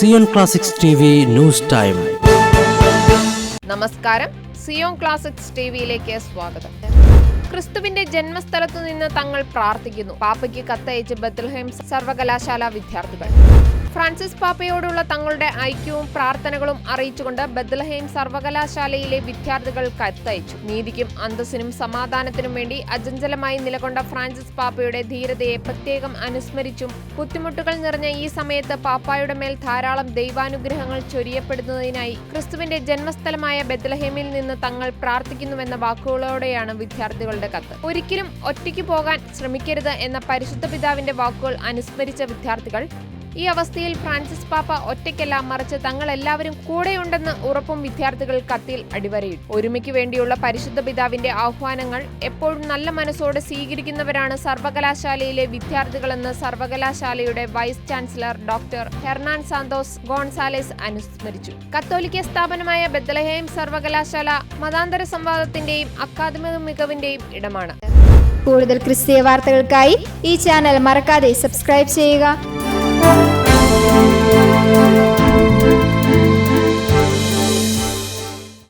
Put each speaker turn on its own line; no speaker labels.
Zion classics T V news time
നമസ്കാരം. Zion classics ടിവിയിലേക്ക് സ്വാഗതം. ക്രിസ്തുവിന്റെ ജന്മസ്ഥലത്തു നിന്ന് തങ്ങൾ പ്രാർത്ഥിക്കുന്നു. പാപ്പയ്ക്ക് കത്തയച്ച് ബത്തൽഹേം സർവകലാശാല വിദ്യാർത്ഥികൾ. ഫ്രാൻസിസ് പാപ്പയോടുള്ള തങ്ങളുടെ ഐക്യവും പ്രാർത്ഥനകളും അറിയിച്ചുകൊണ്ട് ബത്ലഹേം സർവകലാശാലയിലെ വിദ്യാർത്ഥികൾ കത്തയച്ചു. നീതിക്കും അന്തസ്സിനും സമാധാനത്തിനും വേണ്ടി അജഞ്ചലമായി നിലകൊണ്ട ഫ്രാൻസിസ് പാപ്പയുടെ ധീരതയെ പ്രത്യേകം അനുസ്മരിച്ചും ബുദ്ധിമുട്ടുകൾ നിറഞ്ഞ ഈ സമയത്ത് പാപ്പായുടെ മേൽ ധാരാളം ദൈവാനുഗ്രഹങ്ങൾ ചൊരിയപ്പെടുന്നതിനായി ക്രിസ്തുവിന്റെ ജന്മസ്ഥലമായ ബെത്ലഹേമിൽ നിന്ന് തങ്ങൾ പ്രാർത്ഥിക്കുന്നുവെന്ന വാക്കുകളോടെയാണ് വിദ്യാർത്ഥികളുടെ കത്ത്. ഒരിക്കലും ഒറ്റയ്ക്ക് പോകാൻ ശ്രമിക്കരുത് എന്ന പരിശുദ്ധ പിതാവിന്റെ വാക്കുകൾ അനുസ്മരിച്ച വിദ്യാർത്ഥികൾ ഈ അവസ്ഥയിൽ ഫ്രാൻസിസ് പാപ്പ ഒറ്റയ്ക്കല്ല മറിച്ച് തങ്ങളെല്ലാവരും കൂടെയുണ്ടെന്ന് ഉറപ്പും വിദ്യാർത്ഥികൾ കത്തിൽ അടിവരയിട്ടു ഒരുമയ്ക്ക് വേണ്ടിയുള്ള പരിശുദ്ധ പിതാവിന്റെ ആഹ്വാനങ്ങൾ എപ്പോഴും നല്ല മനസ്സോടെ സ്വീകരിക്കുന്നവരാണ് സർവകലാശാലയിലെ വിദ്യാർത്ഥികളെന്ന് സർവകലാശാലയുടെ vice chancellor doctor Hernan Santos Gonzalez അനുസ്മരിച്ചു. കത്തോലിക്ക സ്ഥാപനമായ ബദലഹേം സർവകലാശാല മതാന്തര സംവാദത്തിന്റെയും അക്കാദമിക മികവിന്റെയും ഇടമാണ്.
കൂടുതൽ ക്രിസ്തീയ വാർത്തകൾക്കായി ഈ ചാനൽ മറക്കാതെ സബ്സ്ക്രൈബ് ചെയ്യുക. Música